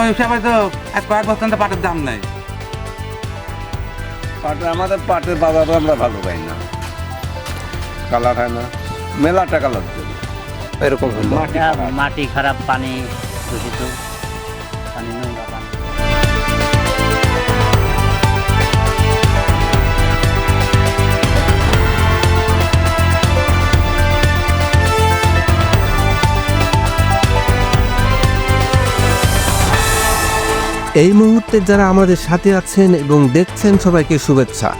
ওই হিসাবে তো এক কয়েক বছর তো পাটের দাম নেই। পাটের আমাদের পাটের বাজার আমরা ভালো পাই না। কালার হয় না। মেলাটা কালার দেবে এরকম মাটি খারাপ। মাটি খারাপ পানি দূষিত। এই মুহূর্তে যারা আমাদের সাথে আছেন এবং দেখছেন সবাইকে শুভেচ্ছা।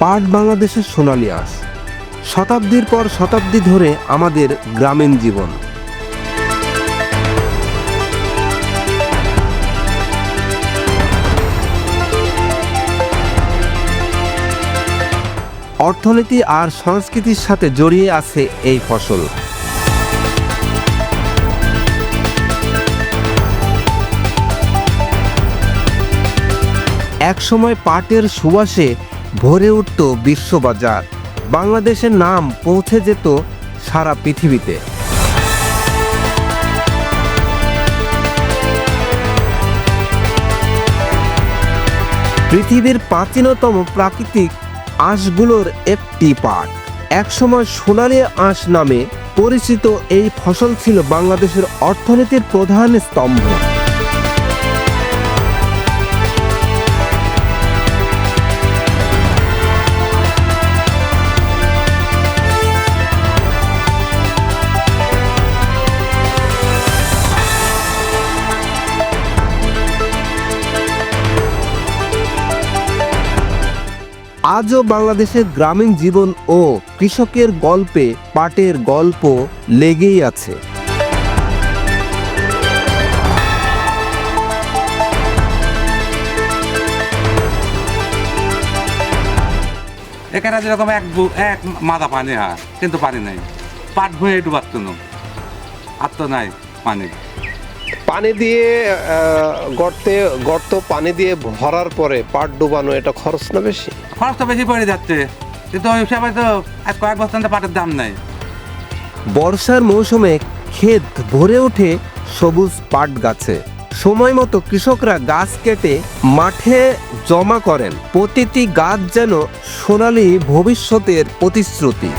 পাট বাংলাদেশের সোনালী আস শতাব্দীর পর শতাব্দী ধরে আমাদের গ্রামীণ জীবন। অর্থনীতি আর সংস্কৃতির সাথে জড়িয়ে আছে এই ফসল। একসময় পাটের সুবাসে ভরে উঠত বিশ্ববাজার। বাংলাদেশের নাম পৌঁছে যেত সারা পৃথিবীতে। পৃথিবীর প্রাচীনতম প্রাকৃতিক আঁশগুলোর একটি পাট একসময় সোনালী আঁশ নামে পরিচিত এই ফসল ছিল বাংলাদেশের অর্থনীতির প্রধান স্তম্ভ। আজও বাংলাদেশের গ্রামীণ জীবন ও কৃষকের গল্পে পাটের গল্প লেগেই আছে। এখানে যেরকম এক এক মাথা পানি হয়, কিন্তু পানি নাই। পাট ভুঁয়ে একটু পারত না আর তো নাই পানি। পানি দিয়ে গর্তে গর্ত পানি দিয়ে ভরার পরে পাট ডুবানো এটা খরচ না বেশি? খরচ তো বেশি পড়ে যাচ্ছে। কিন্তু ওই হিসাবে তো এক কয়েক বছর তো পাটের দাম নেই। বর্ষার মৌসুমে ক্ষেত ভরে ওঠে সবুজ পাট গাছে। সময় মতো কৃষকরা গাছ কেটে মাঠে জমা করেন। প্রতিটি গাছ যেন সোনালী ভবিষ্যতের প্রতিশ্রুতি।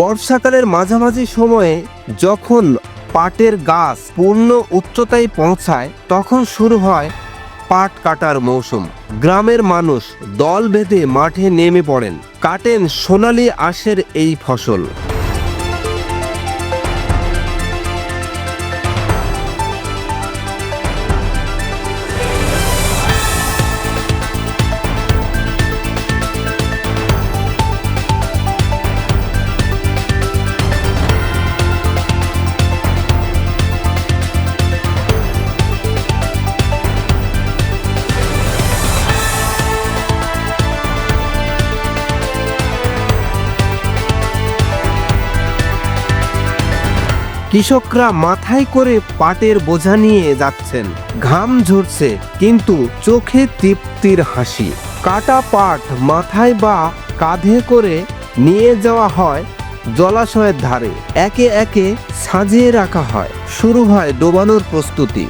বর্ষাকালের মাঝামাঝি সময়ে যখন পাটের গাছ পূর্ণ উচ্চতায় পৌঁছায়, তখন শুরু হয় পাট কাটার মৌসুম। গ্রামের মানুষ দল বেঁধে মাঠে নেমে পড়েন। কাটেন সোনালি আঁশের এই ফসল। কৃষকরা মাথায় করে পাটের বোঝা নিয়ে যাচ্ছেন। ঘাম ঝরছে, কিন্তু চোখে তৃপ্তির হাসি। কাটা পাট মাথায় বা কাঁধে করে নিয়ে যাওয়া হয় জলাশয়ের ধারে। একে একে সাজিয়ে রাখা হয়। শুরু হয় ডোবানোর প্রস্তুতি।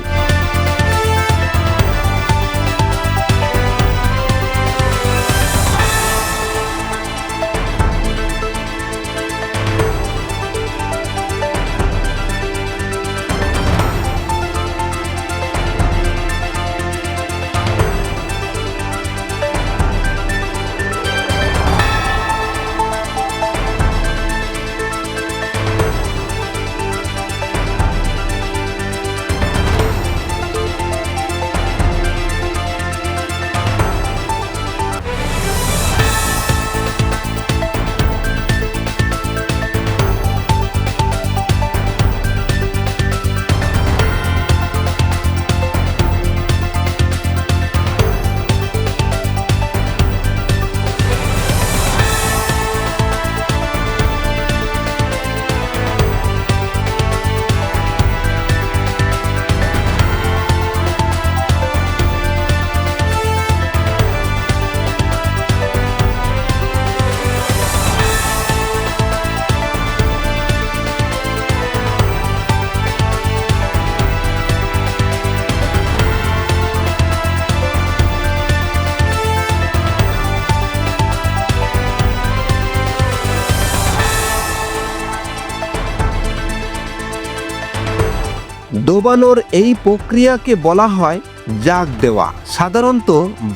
ডোবানোর এই প্রক্রিয়াকে বলা হয় জাগ দেওয়া। সাধারণত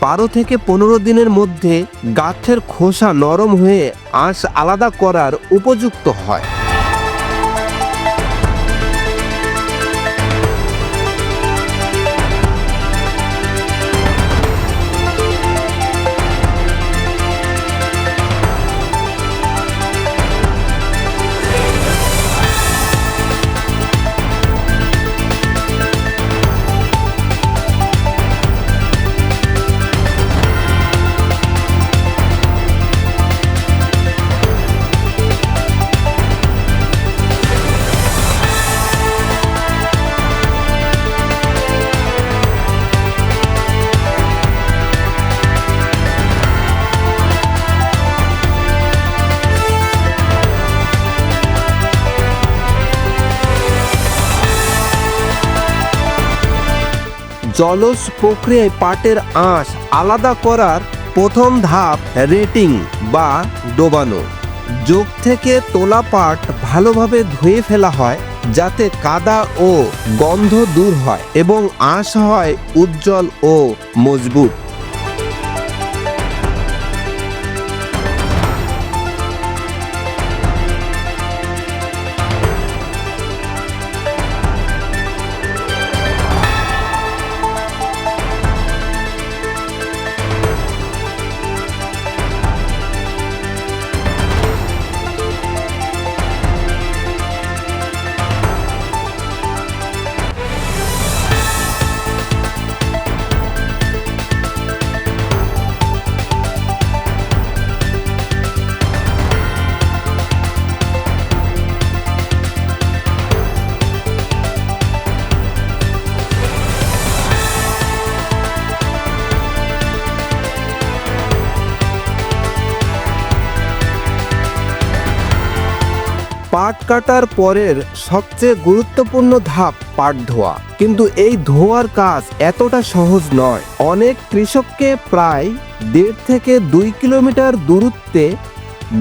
বারো থেকে পনেরো দিনের মধ্যে গাছের খোসা নরম হয়ে আঁশ আলাদা করার উপযুক্ত হয়। জলজ প্রক্রিয়ায় পাটের আঁশ আলাদা করার প্রথম ধাপ রেটিং বা ডোবানো। যোগ থেকে তোলা পাট ভালোভাবে ধুয়ে ফেলা হয় যাতে কাদা ও গন্ধ দূর হয় এবং আঁশ হয় উজ্জ্বল ও মজবুত। পাট কাটার পরের সবচেয়ে গুরুত্বপূর্ণ ধাপ পাট ধোয়া। কিন্তু এই ধোয়ার কাজ এতটা সহজ নয়। অনেক কৃষককে প্রায় দেড় থেকে দুই কিলোমিটার দূরত্বে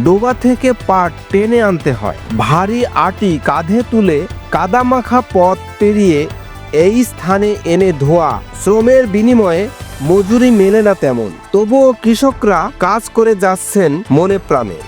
ডোবা থেকে পাট টেনে আনতে হয়। ভারী আটি কাঁধে তুলে কাদামাখা পথ পেরিয়ে এই স্থানে এনে ধোয়া শ্রমের বিনিময়ে মজুরি মেলে না তেমন। তবুও কৃষকরা কাজ করে যাচ্ছেন মনে প্রাণে।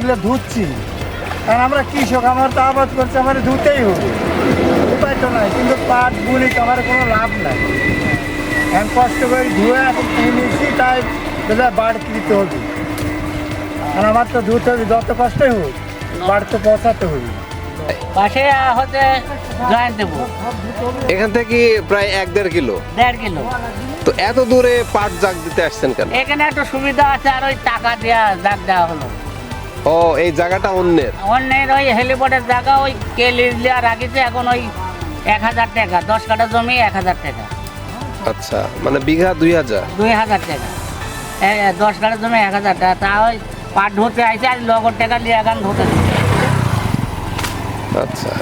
পাটগুলো ধুচ্ছি। কারণ আমরা কৃষক আমার তো আবাদ করছে আমার ধুতেই হবে। উপায় তো নাই কিন্তু পাট তো আমার কোনো লাভ নাই। এখন কষ্ট করে ধুয়ে এখন কিনে নিচ্ছি তাই বোধ বাড় কিনতে হবে। আর আমার তো ধুতে হবে যত কষ্টই হোক বাড় তো পৌঁছাতে হবে। পাশে হচ্ছে জয়েন্ট দেবো এখান থেকে প্রায় এক দেড় কিলো। দেড় কিলো। তো এত দূরে পাট জাগ দিতে আসছেন কেন? এখানে একটা সুবিধা আছে আর ওই টাকা দেওয়া দাগ দেওয়া হলো। ও এই জায়গাটা অন্যের? অন্যের ওই হেলিপোর্টের জায়গা ওই কে লিজ দেওয়া রাখিছে এখন ওই এক হাজার টাকা দশ কাঠা জমি এক হাজার টাকা। আচ্ছা মানে বিঘা দুই হাজার? দুই হাজার টাকা। দশ কাঠা জমি এক হাজার টাকা তা ওই পাট ধরতে আইছে আর লগর টাকা নিয়ে এখন ধরতে আচ্ছা।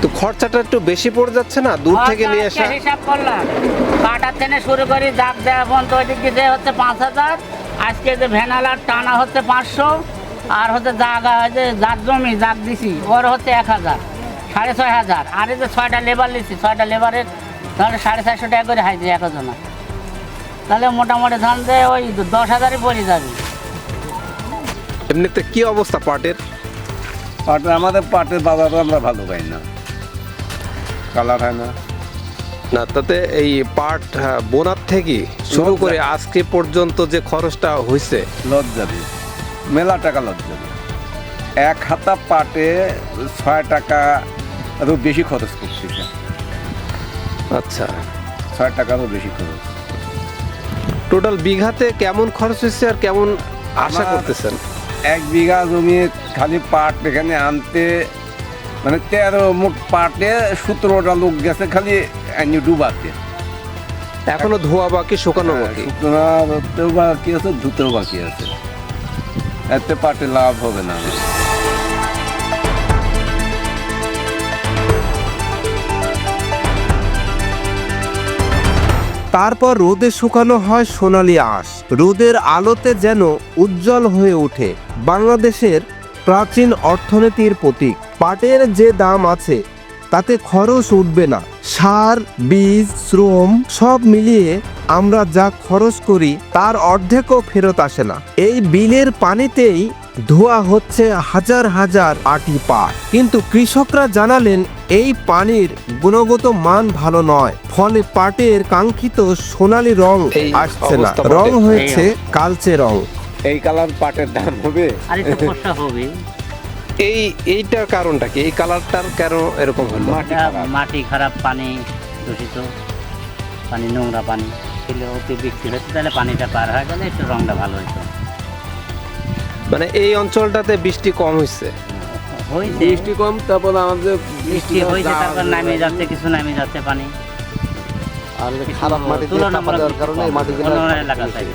তো খরচাটা একটু বেশি পড়ে যাচ্ছে না? দূর থেকে নিয়ে আসা? হিসাব করলাম। কাটার থেকে শুরু করি দাগ দেওয়া পর্যন্ত ওইদিক দিয়ে হচ্ছে পাঁচ হাজার। আজকে যে ভ্যানালার টানা হচ্ছে পাঁচশো আর হচ্ছে জাগা যে যার জমি জাগ দিছি ওর হচ্ছে এক হাজার সাড়ে ছয় হাজার। আর এই যে ছয়টা লেবার নিচ্ছি ছয়টা লেবারের তাহলে সাড়ে চারশো টাকা করে হাইছে এক একজনা তাহলে মোটামুটি ধান দিয়ে ওই দশ হাজারই পড়ে যাবে। এমনিতে কি অবস্থা পাটের? পাটের আমাদের পাটের বাজার আমরা ভালো পাই না। কালার হয় না। না তাতে এই পাট বোনার থেকে শুরু করে আজকে পর্যন্ত যে খরচটা হয়েছে। লজ্জা দিই মেলা টাকা লজ্জা দিই এক হাতা পাটে ছয় টাকা আরও বেশি খরচ করতেছে আচ্ছা। ছয় টাকারও বেশি খরচ। টোটাল বিঘাতে কেমন খরচ হয়েছে আর কেমন আশা করতেছেন? এক বিঘা জমি খালি পাট এখানে আনতে মানে তেরো মোট পাটে সতেরোটা লোক গেছে খালি এনে ডুবাতে। এখনও ধোয়া বাকি শুকানো বাকি? শুকনো বাকি আছে ধুতেও বাকি আছে। এতে পাটে লাভ হবে না। তারপর রোদে শুকানো হয় সোনালি আঁশ। রোদের আলোতে যেন উজ্জ্বল হয়ে ওঠে বাংলাদেশের প্রাচীন অর্থনীতির প্রতীক। পাটের যে দাম আছে তাতে খরচ উঠবে না। সার বীজ শ্রম সব মিলিয়ে আমরা যা খরচ করি তার অর্ধেকও ফেরত আসে না। এই বিলের পানিতেই ধোয়া হচ্ছে হাজার হাজার আটি পাট। কিন্তু কৃষকরা জানালেন এই পানির গুণগত মান ভালো নয়। ফলে পাটের কাঙ্ক্ষিত সোনালি রং আসছে না। রং হয়েছে কালচে রং। এই কালার পাটের দাম হবে। আর একটু হবে? এই এইটার কারণটা কি? এই কালারটার কেন এরকম হলো? মাটি খারাপ। পানি দূষিত পানি নোংরা পানি। খেলে অতি বিক্রি হচ্ছে তাহলে পানিটা পার হয়ে গেলে একটু রংটা ভালো হইতো। মানে এই অঞ্চলটাতে বৃষ্টি কম হয়েছে হয়েছে বৃষ্টি কম তারপর আমাদের বৃষ্টি হয়েছে তারপর নামে যাচ্ছে কিছু নামে যাচ্ছে পানি। আর খারাপ মাটি দিয়ে চাপা কারণে অন্য এলাকা থেকে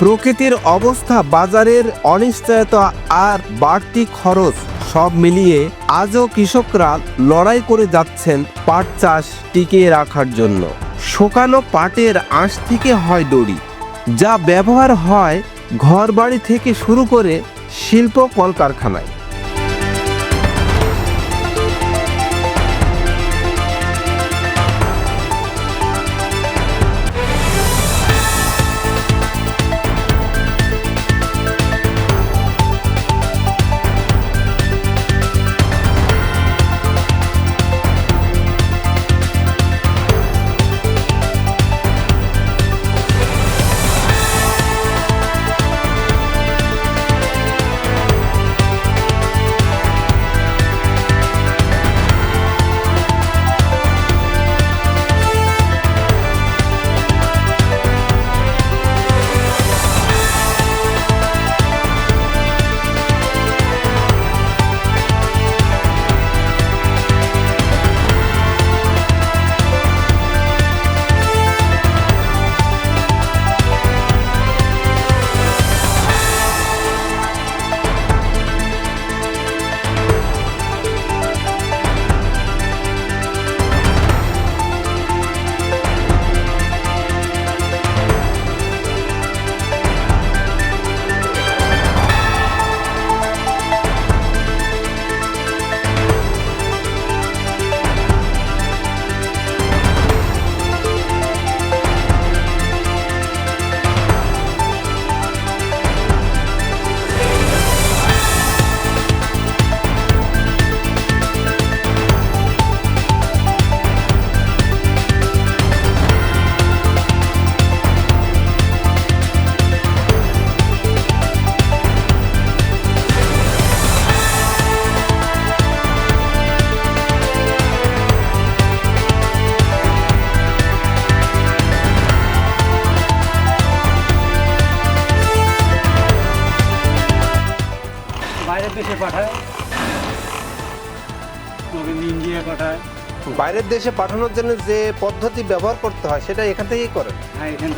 প্রকৃতির অবস্থা বাজারের অনিশ্চয়তা আর বাড়তি খরচ সব মিলিয়ে আজও কৃষকরা লড়াই করে যাচ্ছেন পাট চাষ টিকিয়ে রাখার জন্য। শোকানো পাটের আঁশ থেকে হয় দড়ি, যা ব্যবহার হয় ঘরবাড়ি থেকে শুরু করে শিল্প কলকারখানায়। বাইরের দেশে পাঠানোর জন্য যে পদ্ধতি ব্যবহার করতে হয় সেটা এখান থেকেই করেন? হ্যাঁ এখান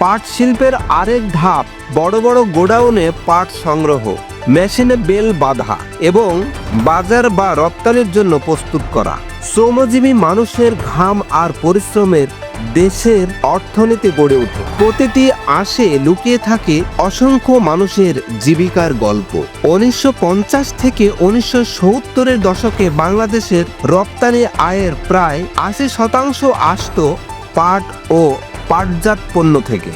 পাট শিল্পের আরেক ধাপ বড় বড় গোডাউনে পাট সংগ্রহ মেশিনে বেল বাঁধা এবং বাজার বা রপ্তানির জন্য প্রস্তুত করা। শ্রমজীবী মানুষের ঘাম আর পরিশ্রমের দেশের অর্থনীতি গড়ে ওঠে প্রতিটি আশে লুকিয়ে থাকে অসংখ্য মানুষের জীবিকার গল্প। উনিশশো পঞ্চাশ থেকে উনিশশো সত্তরের দশকে বাংলাদেশের রপ্তানি আয়ের প্রায় আশি শতাংশ আসত পাট ও পাটজাত পণ্য থেকে।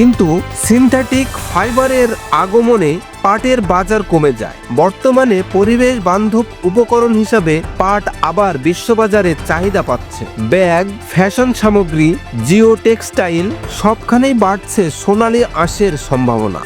কিন্তু সিনথেটিক ফাইবারের আগমনে পাটের বাজার কমে যায়। বর্তমানে পরিবেশ বান্ধব উপকরণ হিসাবে পাট আবার বিশ্ববাজারে চাহিদা পাচ্ছে। ব্যাগ, ফ্যাশন সামগ্রী, জিও টেক্সটাইল সবখানেই বাড়ছে সোনালি আঁশের সম্ভাবনা।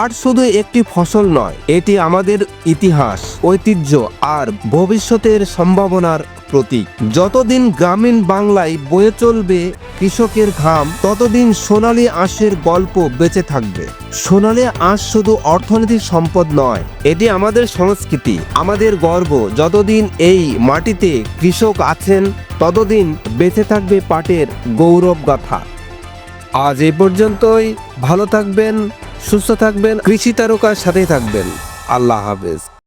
পাট শুধু একটি ফসল নয়, এটি আমাদের ইতিহাস, ঐতিহ্য আর ভবিষ্যতের সম্ভাবনার প্রতীক। যতদিন গ্রামীণ বাংলায় বয়ে চলবে কৃষকের ঘাম, ততদিন সোনালী আঁশের গল্প বেঁচে থাকবে। সোনালী আঁশ শুধু অর্থনৈতিক সম্পদ নয়, এটি আমাদের সংস্কৃতি, আমাদের গর্ব। যতদিন এই মাটিতে কৃষক আছেন, ততদিন বেঁচে থাকবে পাটের গৌরব গাথা আজ এ পর্যন্তই, ভালো থাকবেন সুস্থ থাকবেন কৃষি তারকার সাথেই থাকবেন। আল্লাহ হাফেজ।